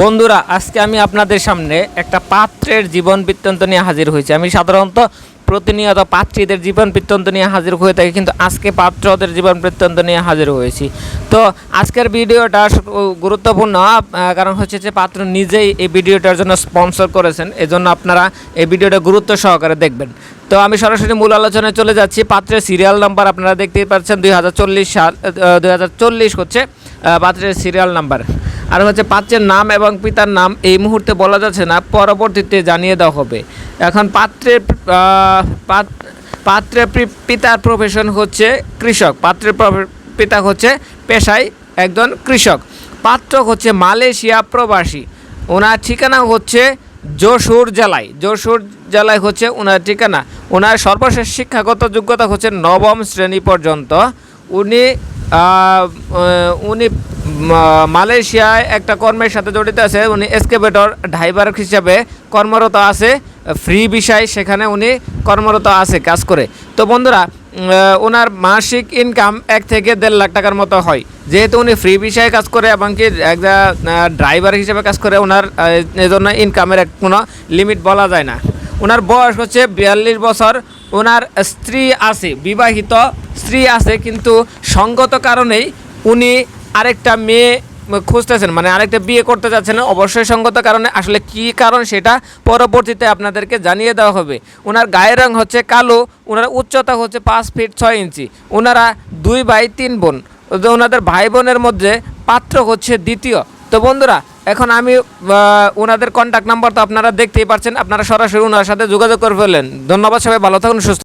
বন্ধুরা, আজকে আমি আপনাদের সামনে একটা পাত্রের জীবন বৃত্তান্ত নিয়ে হাজির হয়েছি। আমি সাধারণত প্রতিনিয়ত পাত্রীদের জীবন বৃত্তান্ত নিয়ে হাজির হয়ে থাকি, কিন্তু আজকে পাত্রদের জীবন বৃত্তান্ত নিয়ে হাজির হয়েছি। তো আজকের ভিডিওটা গুরুত্বপূর্ণ কারণ হচ্ছে যে পাত্র নিজেই এই ভিডিওটার জন্য স্পন্সর করেছেন, এজন্য আপনারা এই ভিডিওটা গুরুত্ব সহকারে দেখবেন। তো আমি সরাসরি মূল আলোচনায় চলে যাচ্ছি। পাত্রের সিরিয়াল নাম্বার আপনারা দেখতেই পাচ্ছেন, দুই হাজার চল্লিশ সাল দুই হাজার চল্লিশ হচ্ছে পাত্রের সিরিয়াল নাম্বার আর হচ্ছে পাত্রের নাম এবং পিতার নাম এই মুহূর্তে বলা যাচ্ছে না, পরবর্তীতে জানিয়ে দেওয়া হবে। এখন পাত্রের পাত্রের পিতার প্রফেশন হচ্ছে কৃষক, পাত্রের পিতা হচ্ছে পেশায় একজন কৃষক। পাত্র হচ্ছে মালয়েশিয়া প্রবাসী, ওনার ঠিকানা হচ্ছে যশোর জেলায়। যশোর জেলায় হচ্ছে ওনার ঠিকানা। ওনার সর্বশেষ শিক্ষাগত যোগ্যতা হচ্ছে নবম শ্রেণি পর্যন্ত। উনি উনি মালয়েশিয়ায় একটা কর্মের সাথে জড়িত আছে, উনি এসকেভেটর ড্রাইভার হিসাবে কর্মরত আছে, ফ্রি বিষয় সেখানে উনি কর্মরত আছে, কাজ করে। তো বন্ধুরা ওনার মাসিক ইনকাম এক থেকে দেড় লাখ টাকার মতো হয়। যেহেতু উনি ফ্রি বিষয়ে কাজ করে এবং কি একটা ড্রাইভার হিসেবে কাজ করে ওনার এজন্য ইনকামের এক কোনো লিমিট বলা যায় না। ওনার বয়স হচ্ছে বিয়াল্লিশ বছর। ওনার স্ত্রী আছে, বিবাহিত স্ত্রী আছে, কিন্তু সঙ্গত কারণেই উনি আরেকটা মেয়ে খুঁজতেছেন মানে আরেকটা বিয়ে করতে যাচ্ছেন অবশ্যই সঙ্গত কারণে, আসলে কি কারণ সেটা পরবর্তীতে আপনাদেরকে জানিয়ে দেওয়া হবে। ওনার গায়ের রং হচ্ছে কালো ওনার উচ্চতা হচ্ছে পাঁচ ফিট ছয় ইঞ্চি ওনারা দুই ভাই তিন বোন ওনাদের ভাই বোনের মধ্যে পাত্র হচ্ছে দ্বিতীয়। তো বন্ধুরা, এখন আমি ওনাদের কন্ট্যাক্ট নাম্বার তো আপনারা দেখতেই পাচ্ছেন, আপনারা সরাসরি ওনার সাথে যোগাযোগ করে ফেললেন। ধন্যবাদ সবাই, ভালো থাকুন, সুস্থ